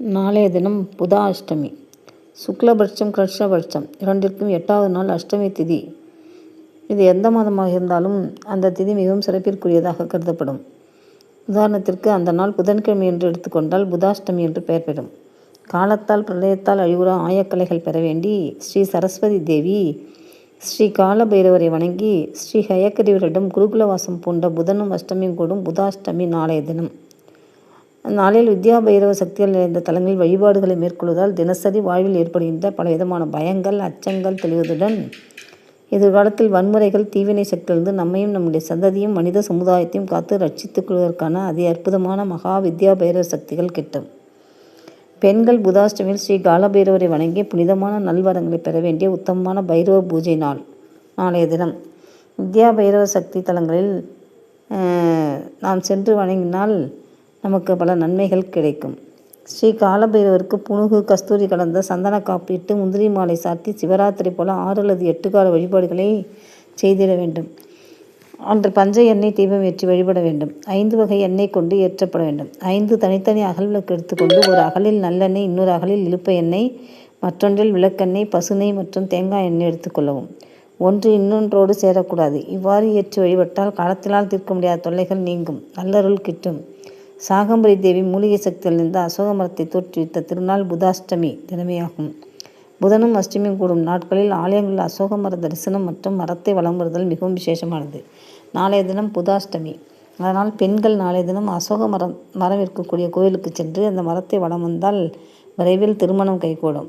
நாளைய தினம் புதா அஷ்டமி. சுக்லபட்சம் கிருஷ்ணபட்சம் இரண்டிற்கும் எட்டாவது நாள் அஷ்டமி திதி. இது எந்த மாதமாக இருந்தாலும் அந்த திதி மிகவும் சிறப்பிற்குரியதாக கருதப்படும். உதாரணத்திற்கு அந்த நாள் புதன்கிழமை என்று எடுத்துக்கொண்டால் புதாஷ்டமி என்று பெயர் பெறும். காலத்தால் பிரளயத்தால் அழிவுற ஆயக்கலைகள் பெற வேண்டி ஸ்ரீ சரஸ்வதி தேவி ஸ்ரீ காலபைரவரை வணங்கி ஸ்ரீ ஹயக்கரிவரிடம் குருகுலவாசம் பூண்ட புதனும் அஷ்டமியும் கூடும் புதாஷ்டமி நாளைய தினம். அந்நாளில் வித்யா பைரவ சக்திகள் நிறைந்த தலங்களில் வழிபாடுகளை மேற்கொள்வதால் தினசரி வாழ்வில் ஏற்படுகின்ற பல விதமான பயங்கள் அச்சங்கள் தெளிவதுடன் எதிர்காலத்தில் வன்முறைகள் தீவினை சக்தியிலிருந்து நம்மையும் நம்முடைய சந்ததியும் மனித சமுதாயத்தையும் காத்து ரட்சித்துக் கொள்வதற்கான அதி அற்புதமான மகா வித்யா பைரவ சக்திகள் கிட்டும். பெண்கள் புதாஷ்டமியில் ஸ்ரீ காலபைரவரை வணங்கி புனிதமான நல்வரங்களை பெற வேண்டிய உத்தமமான பைரவ பூஜை நாள் நாளைய தினம். வித்யா பைரவ சக்தி தலங்களில் நாம் சென்று வணங்கினால் நமக்கு பல நன்மைகள் கிடைக்கும். ஸ்ரீ காலபைரவருக்கு புனுகு கஸ்தூரி கலந்த சந்தன காப்பிட்டு முந்திரி மாலை சாத்தி சிவராத்திரி போல ஆறு அல்லது எட்டு கால வழிபாடுகளை செய்திட வேண்டும். அன்று பஞ்ச எண்ணெய் தீபம் ஏற்றி வழிபட வேண்டும். ஐந்து வகை எண்ணெய் கொண்டு ஏற்றப்பட வேண்டும். ஐந்து தனித்தனி அகல் விளக்கு எடுத்துக்கொண்டு ஒரு அகலில் நல்லெண்ணெய் இன்னொரு அகலில் இழுப்ப எண்ணெய் மற்றொன்றில் விளக்கெண்ணெய் பசுநெய் மற்றும் தேங்காய் எண்ணெய் எடுத்துக்கொள்ளவும் ஒன்று இன்னொன்றோடு சேரக்கூடாது. இவ்வாறு ஏற்றி வழிபட்டால் காலத்தினால் தீர்க்க முடியாத தொல்லைகள் நீங்கும். நல்லருள் கிட்டும். சாகம்பரி தேவி மூலிகை சக்தியிலிருந்து அசோக மரத்தை தோற்றுவித்த திருநாள் புதாஷ்டமி தினமையாகும். புதனும் அஷ்டமியும் கூடும் நாட்களில் ஆலயங்களில் அசோக மர தரிசனம் மற்றும் மரத்தை வழங்குறுதல் மிகவும் விசேஷமானது. நாளைய தினம் புதாஷ்டமி. அதனால் பெண்கள் நாளைய தினம் அசோக மரம் மரம் இருக்கக்கூடிய கோயிலுக்கு சென்று அந்த மரத்தை வளம் வந்தால் விரைவில் திருமணம் கைகூடும்.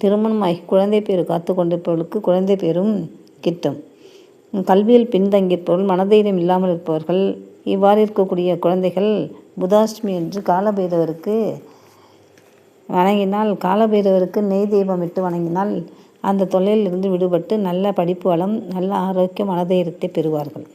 திருமணம் ஆகி குழந்தை பேர் காத்து கொண்டிருப்பவர்களுக்கு குழந்தை பேரும் கிட்டும். கல்வியில் பின்தங்கியிருப்பவர்கள் மனதைரியம் இல்லாமல் இருப்பவர்கள் இவ்வாறு இருக்கக்கூடிய குழந்தைகள் புதாஷ்டமி என்று காலபைரவருக்கு வணங்கினால் காலபைரவருக்கு நெய் தீபம் இட்டு வணங்கினால் அந்த தொல்லையிலிருந்து விடுபட்டு நல்ல படிப்பு வளம் நல்ல ஆரோக்கிய மனதைரியத்தை பெறுவார்கள்.